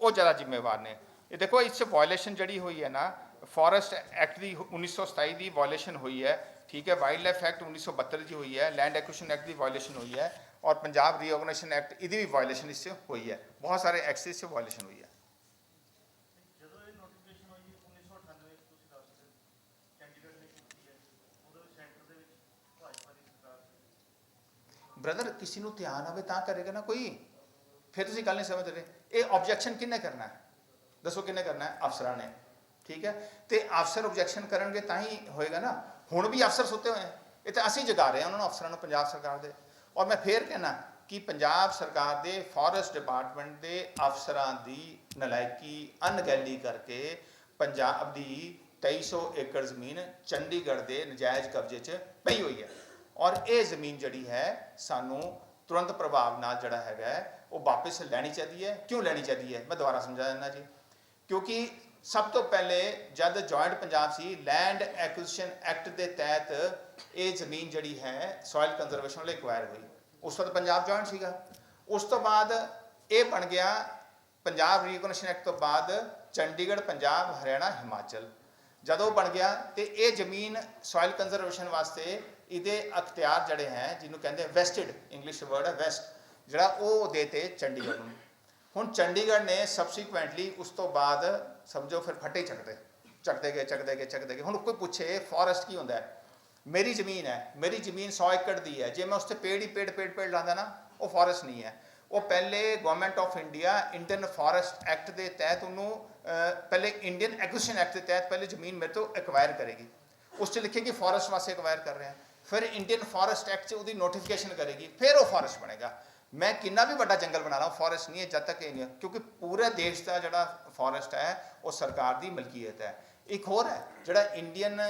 ਉਹ ਜ਼ਿਆਦਾ ਜ਼ਿੰਮੇਵਾਰ ਨੇ। ਇਹ ਦੇਖੋ, ਇਸ 'ਚ ਵਾਇਲੇਸ਼ਨ ਜਿਹੜੀ ਹੋਈ ਹੈ ਨਾ ਫੋਰੈਸਟ ਐਕਟ ਦੀ 1927 ਦੀ ਵਾਇਲੇਸ਼ਨ ਹੋਈ ਹੈ ਠੀਕ ਹੈ ਵਾਈਲਡ ਲਾਈਫ ਐਕਟ 1972 ਦੀ ਹੋਈ ਹੈ ਲੈਂਡ ਐਕੁਇਸ਼ਨ ਐਕਟ ਦੀ ਵਾਇਲੇਸ਼ਨ ਹੋਈ ਹੈ ਔਰ ਪੰਜਾਬ ਰੀਆਰਗੇਨਾਈਜੇਸ਼ਨ ਐਕਟ ਇਹਦੀ ਵੀ ਵਾਇਲੇਸ਼ਨ ਇਸ 'ਚ ਹੋਈ ਹੈ। ਬਹੁਤ ਸਾਰੇ ਐਕਟਸ ਇਸ 'ਚ ਵਾਇਲੇਸ਼ਨ ਹੋਈ ਹੈ। ਜਦੋਂ ਇਹ ਨੋਟੀਫਿਕੇਸ਼ਨ ਹੋਈ 1998 ਤੁਸੀਂ ਦੱਸ ਰਹੇ ਚੰਡੀਗੜ੍ਹ ਨੇ ਕੀਤੀ ਹੈ ਉਦੋਂ ਸੈਂਟਰ ਦੇ ਵਿੱਚ ਭਾਜਪਾ ਦੀ ਸਰਕਾਰ ਸੀ। ਬ੍ਰਦਰ ਕਿਸੇ ਨੂੰ ਧਿਆਨ ਆਵੇ ਤਾਂ ਕਰੇਗਾ ਨਾ ਕੋਈ। ਫਿਰ ਤੁਸੀਂ ਗੱਲ ਨਹੀਂ ਸਮਝ ਰਹੇ। ਇਹ ਆਬਜੈਕਸ਼ਨ ਕਿੰਨੇ ਕਰਨਾ ਹੈ? ਦੱਸੋ ਕਿੰਨੇ ਕਰਨਾ ਹੈ? ਅਫਸਰਾਂ ਨੇ। ਠੀਕ ਹੈ? ਤੇ ਅਫਸਰ ਆਬਜੈਕਸ਼ਨ ਕਰਨਗੇ ਤਾਂ ਹੀ ਹੋਏਗਾ ਨਾ। ਹੁਣ ਵੀ ਅਫਸਰ ਸੁੱਤੇ ਹੋਏ ਆ। ਇਹ ਤਾਂ ਅਸੀਂ ਜਗਾ ਰਹੇ ਹਾਂ ਉਹਨਾਂ ਨੂੰ, ਅਫਸਰਾਂ ਨੂੰ, ਪੰਜਾਬ ਸਰਕਾਰ ਦੇ। ਔਰ ਮੈਂ ਫੇਰ ਕਹਿਣਾ ਕਿ ਪੰਜਾਬ ਸਰਕਾਰ ਦੇ ਫੋਰੈਸਟ ਡਿਪਾਰਟਮੈਂਟ ਦੇ ਅਫਸਰਾਂ ਦੀ ਨਲਾਇਕੀ ਅਣਗਹਿਲੀ ਕਰਕੇ ਪੰਜਾਬ ਦੀ 2300 ਏਕੜ ਜ਼ਮੀਨ ਚੰਡੀਗੜ੍ਹ ਦੇ ਨਜਾਇਜ਼ ਕਬਜ਼ੇ 'ਚ ਪਈ ਹੋਈ ਹੈ। ਔਰ ਇਹ ਜ਼ਮੀਨ ਜਿਹੜੀ ਹੈ, ਸਾਨੂੰ ਤੁਰੰਤ ਪ੍ਰਭਾਵ ਨਾਲ ਜਿਹੜਾ ਹੈਗਾ ਉਹ ਵਾਪਸ ਲੈਣੀ ਚਾਹੀਦੀ ਹੈ। ਕਿਉਂ ਲੈਣੀ ਚਾਹੀਦੀ ਹੈ? ਮੈਂ ਦੁਬਾਰਾ ਸਮਝਾ ਦਿੰਦਾ ਜੀ। ਕਿਉਂਕਿ ਸਭ ਤੋਂ ਪਹਿਲੇ ਜਦ ਜੁਆਇੰਟ ਪੰਜਾਬ ਸੀ ਲੈਂਡ ਐਕੁਜੀਸ਼ਨ ਐਕਟ ਦੇ ਤਹਿਤ ਇਹ ਜ਼ਮੀਨ ਜਿਹੜੀ ਹੈ ਸੋਇਲ ਕੰਜ਼ਰਵੇਸ਼ਨ ਲਈ ਐਕਵਾਇਰ ਹੋਈ। ਉਸ ਵਕਤ ਪੰਜਾਬ ਜੁਆਇੰਟ ਸੀਗਾ। ਉਸ ਤੋਂ ਬਾਅਦ ਇਹ ਬਣ ਗਿਆ ਪੰਜਾਬ ਰੀਕਨੈਕਸ਼ਨ ਐਕਟ ਤੋਂ ਬਾਅਦ ਚੰਡੀਗੜ੍ਹ ਪੰਜਾਬ ਹਰਿਆਣਾ, ਹਿਮਾਚਲ। ਜਦੋਂ ਬਣ ਗਿਆ ਤੇ ਇਹ ਜ਼ਮੀਨ ਸੋਇਲ ਕੰਜ਼ਰਵੇਸ਼ਨ ਵਾਸਤੇ ਇਹਦੇ ਅਖਤਿਆਰ ਜਿਹੜੇ ਹੈ, ਜਿਹਨੂੰ ਕਹਿੰਦੇ ਵੈਸਟਡ ਇੰਗਲਿਸ਼ ਵਰਡ ਹੈ ਵੈਸਟ ਜਿਹੜਾ ਉਹ ਦੇਤੇ ਚੰਡੀਗੜ੍ਹ ਨੂੰ। ਹੁਣ ਚੰਡੀਗੜ੍ਹ ਨੇ ਸਬਸੀਕੁਐਂਟਲੀ ਉਸ ਤੋਂ ਬਾਅਦ ਸਮਝੋ ਫਿਰ ਫੱਟੇ ਚੱਕਦੇ ਚੱਕਦੇ ਗਏ ਚੱਕਦੇ ਗਏ ਚੱਕਦੇ ਗਏ। ਹੁਣ ਕੋਈ ਪੁੱਛੇ ਫੋਰੈਸਟ ਕੀ ਹੁੰਦਾ ਹੈ? ਮੇਰੀ ਜ਼ਮੀਨ ਹੈ, ਮੇਰੀ ਜ਼ਮੀਨ 100 ਏਕੜ ਦੀ ਹੈ। ਜੇ ਮੈਂ ਉਸ ਤੇ ਪੇੜ ਹੀ ਪੇੜ ਪੇੜ ਪੇੜ ਲਾਉਂਦਾ ਨਾ, ਉਹ ਫੋਰੈਸਟ ਨਹੀਂ ਹੈ। ਉਹ ਪਹਿਲੇ government of India Indian forest act ਦੇ ਤਹਿਤ ਉਹਨੂੰ ਪਹਿਲੇ ਇੰਡੀਅਨ ਐਕੁਜੀਸ਼ਨ ਐਕਟ ਦੇ ਤਹਿਤ ਪਹਿਲੇ ਜ਼ਮੀਨ ਮੇਰੇ ਤੋਂ ਐਕਵਾਇਰ ਕਰੇਗੀ। ਉਸ 'ਚ ਲਿਖੇਗੀ ਫੋਰੈਸਟ ਵਾਸਤੇ ਐਕਵਾਇਰ ਕਰ ਰਹੇ। ਹਾਂ ਫਿਰ ਇੰਡੀਅਨ ਫੋਰੈਸਟ ਐਕਟ 'ਚ ਉਹਦੀ ਨੋਟੀਫਿਕੇਸ਼ਨ ਕਰੇਗੀ। ਫਿਰ ਉਹ ਫੋਰੈਸਟ ਬਣੇਗਾ। ਮੈਂ ਕਿੰਨਾ ਵੀ ਵੱਡਾ ਜੰਗਲ ਬਣਾ ਲਾਂ ਫੋਰੈਸਟ ਨਹੀਂ ਹੈ ਜਦ ਤੱਕ ਇਹ ਨਹੀਂ ਕਿਉਂਕਿ ਪੂਰੇ ਦੇਸ਼ ਦਾ ਜਿਹੜਾ ਫੋਰੈਸਟ ਹੈ, ਉਹ ਸਰਕਾਰ ਦੀ ਮਲਕੀਅਤ ਹੈ। ਇੱਕ ਹੋਰ ਹੈ, ਜਿਹੜਾ ਇੰਡੀਅਨ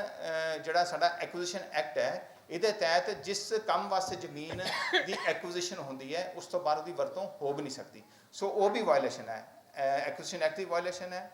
ਜਿਹੜਾ ਸਾਡਾ ਐਕੁਜੀਸ਼ਨ ਐਕਟ ਹੈ, ਇਹਦੇ ਤਹਿਤ ਜਿਸ ਕੰਮ ਵਾਸਤੇ ਜ਼ਮੀਨ ਦੀ ਐਕੁਜੀਸ਼ਨ ਹੁੰਦੀ ਹੈ, ਉਸ ਤੋਂ ਬਾਅਦ ਉਹਦੀ ਵਰਤੋਂ ਹੋ ਵੀ ਨਹੀਂ ਸਕਦੀ। ਸੋ ਉਹ ਵੀ ਵਾਇਲੇਸ਼ਨ ਹੈ। ਐਕੁਜੀਸ਼ਨ ਐਕਟ ਦੀ ਵਾਇਲੇਸ਼ਨ ਹੈ।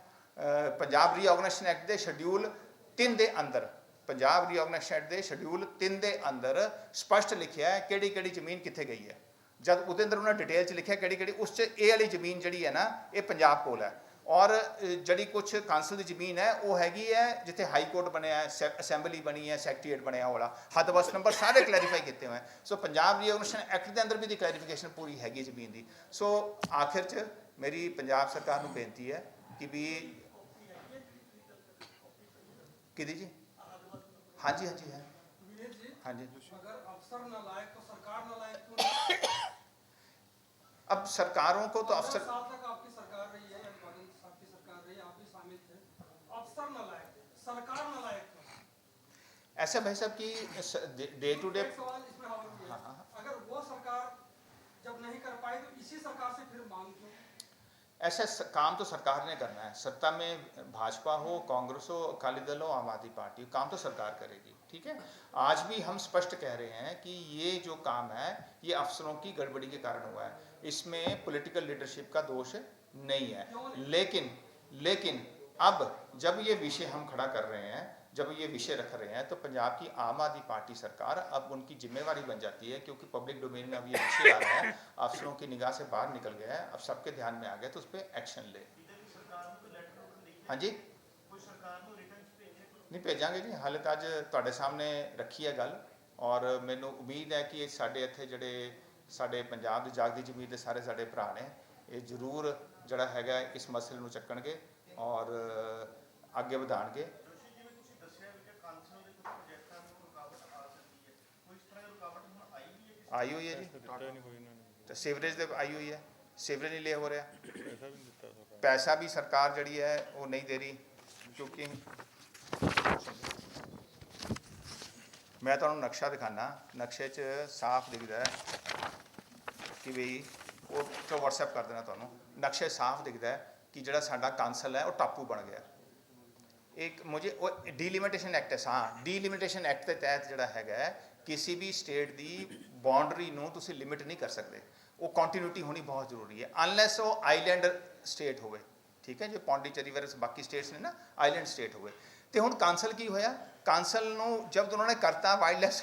ਪੰਜਾਬ ਰੀਆਰਗੇਨਾਈਜੇਸ਼ਨ ਐਕਟ ਦੇ ਸ਼ਡਿਊਲ 3 ਦੇ ਅੰਦਰ, ਪੰਜਾਬ ਰੀਆਰਗੇਨਾਈਜੇਸ਼ਨ ਐਕਟ ਦੇ ਸ਼ਡਿਊਲ 3 ਦੇ ਅੰਦਰ ਸਪਸ਼ਟ ਲਿਖਿਆ ਹੈ ਕਿਹੜੀ ਕਿਹੜੀ ਜ਼ਮੀਨ ਕਿੱਥੇ ਗਈ ਹੈ। ਜਦ ਉਹਦੇ ਅੰਦਰ ਉਹਨਾਂ ਡਿਟੇਲ 'ਚ ਲਿਖਿਆ ਕਿਹੜੀ ਕਿਹੜੀ, ਉਸ 'ਚ ਇਹ ਵਾਲੀ ਜ਼ਮੀਨ ਜਿਹੜੀ ਹੈ ਨਾ, ਇਹ ਪੰਜਾਬ ਕੋਲ ਹੈ। ਔਰ ਜਿਹੜੀ ਕੁਝ ਕਾਂਸਲ ਦੀ ਜ਼ਮੀਨ ਹੈ, ਉਹ ਹੈਗੀ ਹੈ ਜਿੱਥੇ ਹਾਈ ਕੋਰਟ ਬਣਿਆ ਹੈ ਅਸੈਂਬਲੀ ਬਣੀ ਹੈ ਸੈਕਟਰੀਏਟ ਬਣਿਆ ਹੋਲਾ ਹੱਦ ਹੱਦਬਸ ਨੰਬਰ ਸਾਰੇ ਕਲੈਰੀਫਾਈ ਕੀਤੇ ਹੋਏ ਸੋ ਪੰਜਾਬ ਰੀਓਰਗਨਾਈਜੇਸ਼ਨ ਐਕਟ ਦੇ ਅੰਦਰ ਵੀ ਦੀ ਕਲੈਰੀਫਿਕੇਸ਼ਨ ਪੂਰੀ ਹੈਗੀ ਜ਼ਮੀਨ ਦੀ। ਸੋ ਆਖਿਰ 'ਚ ਮੇਰੀ ਪੰਜਾਬ ਸਰਕਾਰ ਨੂੰ ਬੇਨਤੀ ਹੈ ਕਿ ਵੀ ਕਿਹਦੀ ਜੀ? ਹਾਂਜੀ ਹਾਂਜੀ ਹਾਂਜੀ। ਅਗਰ ਅਫਸਰ ਨਾ ਲਾਇਕ थे, सरकार नालायक क्यों? ऐसा भाई साहब की डे टू डे किया हाँ, हाँ। अगर वो सरकार जब नहीं कर पाई तो इसी सरकार से फिर मांग क्यों? ऐसा काम तो सरकार ने करना है। सत्ता में भाजपा हो कांग्रेस हो अकाली दल हो आम आदमी पार्टी हो, काम तो सरकार करेगी ठीक है? आज भी हम स्पष्ट कह रहे हैं कि ये जो काम है ये अफसरों की गड़बड़ी के कारण हुआ है। इसमें पॉलिटिकल लीडरशिप का दोष नहीं है लेकिन लेकिन अब जब ये विषय हम खड़ा कर रहे हैं जब ये विषय रख रहे हैं तो पंजाब की आम आदमी पार्टी सरकार अब उनकी जिम्मेवारी बन जाती है क्योंकि पब्लिक डोमेन में अब ये विषय आ रहा है अफसरों की निगाह से बाहर निकल गया है अब सबके ध्यान में आ गया तो उस पर एक्शन ले ਇਹਦੇ ਲਈ ਸਰਕਾਰ ਨੂੰ ਕੋਈ ਲੈਟਰ ਨੋਟ ਲਿਖਿਆ ਹਾਂਜੀ ਕੋਈ ਸਰਕਾਰ ਨੂੰ ਰਿਟਰਨ ਚ ਭੇਜੇ ਕੋਈ ਨਹੀਂ ਭੇਜਾਂਗੇ ਜੀ ਹਾਲੇ ਤਾਂ ਅੱਜ ਤੁਹਾਡੇ ਸਾਹਮਣੇ ਰੱਖੀ ਹੈ ਗੱਲ ਔਰ ਮੈਨੂੰ ਉਮੀਦ ਹੈ ਕਿ ਇਹ ਸਾਡੇ ਇੱਥੇ ਜਿਹੜੇ ਸਾਡੇ ਪੰਜਾਬ ਦੀ ਜਾਗਦੀ ਜ਼ਮੀਰ ਦੇ ਸਾਰੇ ਸਾਡੇ ਭਰਾ ਨੇ ਇਹ ਜ਼ਰੂਰ ਜਿਹੜਾ ਹੈਗਾ ਇਸ ਮਸਲੇ ਨੂੰ ਚੱਕਣਗੇ ਔਰ ਅੱਗੇ ਵਧਾਣਗੇ ਜੋਸ਼ੀ ਜਿਵੇਂ ਤੁਸੀਂ ਦੱਸਿਆ ਵੀ ਕਿ ਕਾਂਸਲ ਦੇ ਕੁਝ ਪ੍ਰੋਜੈਕਟਾਂ ਨੂੰ ਰੁਕਾਵਟ ਆ ਸਕਦੀ ਹੈ। ਕੋਈ ਇਸ ਤਰ੍ਹਾਂ ਦੀ ਰੁਕਾਵਟ ਹੁਣ ਆਈ ਹੋਈ ਹੈ ਜੀ? ਤੇ ਸੀਵਰੇਜ ਦੇ ਆਈ ਹੋਈ ਹੈ? ਸੀਵਰੇਜ ਨਹੀਂ ਲਿਆ ਹੋ ਰਿਹਾ? ਪੈਸਾ ਵੀ ਨਹੀਂ ਦਿੱਤਾ ਸਰਕਾਰ ਪੈਸਾ ਵੀ ਸਰਕਾਰ ਜਿਹੜੀ ਹੈ ਉਹ ਨਹੀਂ ਦੇ ਰਹੀ ਕਿਉਂਕਿ ਮੈਂ ਤੁਹਾਨੂੰ ਨਕਸ਼ਾ ਦਿਖਾਣਾ ਨਕਸ਼ੇ 'ਚ ਸਾਫ਼ ਦਿਖਦਾ ਹੈ। ਕਿ ਵੀ ਉਹ ਤੋਂ WhatsApp ਕਰ ਦੇਣਾ ਤੁਹਾਨੂੰ। ਨਕਸ਼ੇ ਸਾਫ਼ ਦਿਖਦਾ ਹੈ ਕਿ ਜਿਹੜਾ ਸਾਡਾ ਕਾਂਸਲ ਹੈ, ਉਹ ਟਾਪੂ ਬਣ ਗਿਆ। ਇੱਕ ਮੁਝੇ ਉਹ ਡੀਲਿਮਿਟੇਸ਼ਨ ਐਕਟ ਹੈ, ਹਾਂ ਡੀਲਿਮਿਟੇਸ਼ਨ ਐਕਟ ਦੇ ਤਹਿਤ ਜਿਹੜਾ ਹੈਗਾ ਕਿਸੇ ਵੀ ਸਟੇਟ ਦੀ ਬਾਉਂਡਰੀ ਨੂੰ ਤੁਸੀਂ ਲਿਮਿਟ ਨਹੀਂ ਕਰ ਸਕਦੇ। ਉਹ ਕੰਟੀਨਿਊਟੀ ਹੋਣੀ ਬਹੁਤ ਜ਼ਰੂਰੀ ਹੈ। ਅਨਲੈਸ ਉਹ ਆਈਲੈਂਡ ਸਟੇਟ ਹੋਵੇ, ਠੀਕ ਹੈ, ਜੇ ਪੌਂਡੀਚੇਰੀ ਵਰਸ ਬਾਕੀ ਸਟੇਟਸ ਨੇ ਨਾ ਆਈਲੈਂਡ ਸਟੇਟ ਹੋਵੇ। ਤੇ ਹੁਣ ਕਾਂਸਲ ਕੀ ਹੋਇਆ? ਕਾਂਸਲ ਨੂੰ ਜਦ ਉਹਨਾਂ ਨੇ ਕਰਤਾ ਵਾਈਲਡਲਾਈਫ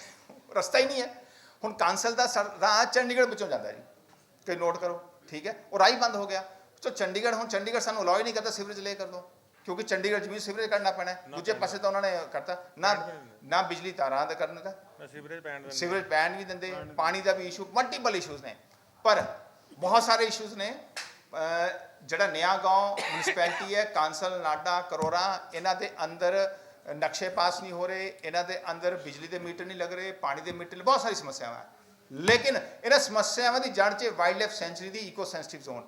ਰਸਤਾ ਹੀ ਨਹੀਂ ਹੈ। ਹੁਣ ਕਾਂਸਲ ਦਾ ਸਰ- ਰਾਹ ਚੰਡੀਗੜ੍ਹ ਵਿੱਚੋਂ ਜਾਂਦਾ ਜੀ। ਕਿ ਨੋਟ ਕਰੋ ਠੀਕ ਹੈ? ਉਹ ਰਾਹ ਹੀ ਬੰਦ ਹੋ ਗਿਆ। ਸੋ ਚੰਡੀਗੜ੍ਹ ਹੁਣ ਚੰਡੀਗੜ੍ਹ ਸਾਨੂੰ ਅਲਾਉ ਹੀ ਨਹੀਂ ਕਰਦਾ ਸੀਵਰੇਜ ਲੈ ਕਰ ਦੋ ਕਿਉਂਕਿ ਚੰਡੀਗੜ੍ਹ ਜ਼ਮੀਨ ਸੀਵਰੇਜ ਕੱਢਣਾ ਪੈਣਾ। ਦੂਜੇ ਪਾਸੇ ਤਾਂ ਉਹਨਾਂ ਨੇ ਕਰਤਾ। ਨਾ ਨਾ ਬਿਜਲੀ ਤਾਰਾਂ ਦਾ ਕਰਨ ਦਾ। ਸੀਵਰੇਜ ਬੈਨ ਵੀ ਦਿੰਦੇ ਪਾਣੀ ਦਾ ਵੀ ਇਸ਼ੂ ਮਲਟੀਪਲ ਇਸ਼ੂਜ਼ ਨੇ। ਪਰ ਬਹੁਤ ਸਾਰੇ ਇਸ਼ੂਜ਼ ਨੇ। ਜਿਹੜਾ ਨਿਆ ਗਾਉਂ ਮਿਊਨਿਸਪੈਲਿਟੀ ਹੈ ਕਾਂਸਲ ਨਾਡਾ ਕਰੋਰਾ ਇਹਨਾਂ ਦੇ ਅੰਦਰ ਨਕਸ਼ੇ ਪਾਸ ਨਹੀਂ ਹੋ ਰਹੇ ਇਹਨਾਂ ਦੇ ਅੰਦਰ ਬਿਜਲੀ ਦੇ ਮੀਟਰ ਨਹੀਂ ਲੱਗ ਰਹੇ ਪਾਣੀ ਦੇ ਮੀਟਰ ਬਹੁਤ ਸਾਰੀ ਸਮੱਸਿਆਵਾਂ ਹੈ। ਲੇਕਿਨ ਇਹਨਾਂ ਸਮੱਸਿਆਵਾਂ ਦੀ ਜੜ 'ਚ ਵਾਈਲਡ ਸੈਂਚੁਰੀ ਦੀ ਇਕੋ ਸੈਂਸਿਟਿਵ ਜ਼ੋਨ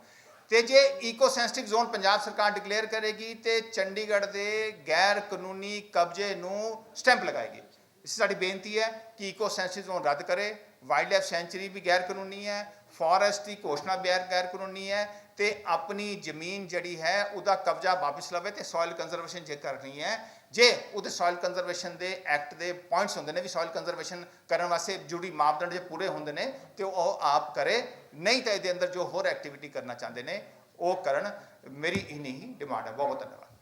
ਤੇ ਜੇ ਇਕੋ ਸੈਂਸਿਟਿਵ ਜ਼ੋਨ ਪੰਜਾਬ ਸਰਕਾਰ ਡਿਕਲੇਅਰ ਕਰੇਗੀ, ਤੇ ਚੰਡੀਗੜ੍ਹ ਦੇ ਗੈਰ ਕਾਨੂੰਨੀ ਕਬਜ਼ੇ ਨੂੰ ਸਟੈਂਪ ਲਗਾਏਗੀ। ਇਸ ਸਾਡੀ ਬੇਨਤੀ ਹੈ ਕਿ ਇਕੋ ਸੈਂਸਿਟਿਵ ਜ਼ੋਨ ਰੱਦ ਕਰੇ। ਵਾਈਲਡ ਲਾਈਫ ਸੈਂਚੁਰੀ ਵੀ ਗੈਰ ਕਾਨੂੰਨੀ ਹੈ ਫੋਰੈਸਟ ਦੀ ਘੋਸ਼ਣਾ ਗੈਰ ਗੈਰ ਕਾਨੂੰਨੀ ਹੈ, ਤੇ ਆਪਣੀ ਜ਼ਮੀਨ ਜਿਹੜੀ ਹੈ, ਉਹਦਾ ਕਬਜ਼ਾ ਵਾਪਸ ਲਵੇ ਤੇ ਸੋਇਲ ਕੰਜ਼ਰਵੇਸ਼ਨ ਜੇ ਕਰਨੀ ਹੈ ਜੇ ਉਹਦੇ ਸੋਇਲ ਕੰਜ਼ਰਵੇਸ਼ਨ ਦੇ ਐਕਟ ਦੇ ਪੁਆਇੰਟਸ ਹੁੰਦੇ ਨੇ ਵੀ ਸੋਇਲ ਕੰਜ਼ਰਵੇਸ਼ਨ ਕਰਨ ਵਾਸਤੇ ਜੁੜੀ ਮਾਪਦੰਡ ਜੇ ਪੂਰੇ ਹੁੰਦੇ ਨੇ ਤੇ ਉਹ ਆਪ ਕਰੇ, ਨਹੀਂ ਤਾਂ ਇਹਦੇ ਅੰਦਰ ਜੋ ਹੋਰ ਐਕਟੀਵਿਟੀ ਕਰਨਾ ਚਾਹੁੰਦੇ ਨੇ, ਉਹ ਕਰਨ, ਮੇਰੀ ਇੰਨੀ ਹੀ ਡਿਮਾਂਡ ਹੈ। ਬਹੁਤ ਬਹੁਤ ਧੰਨਵਾਦ।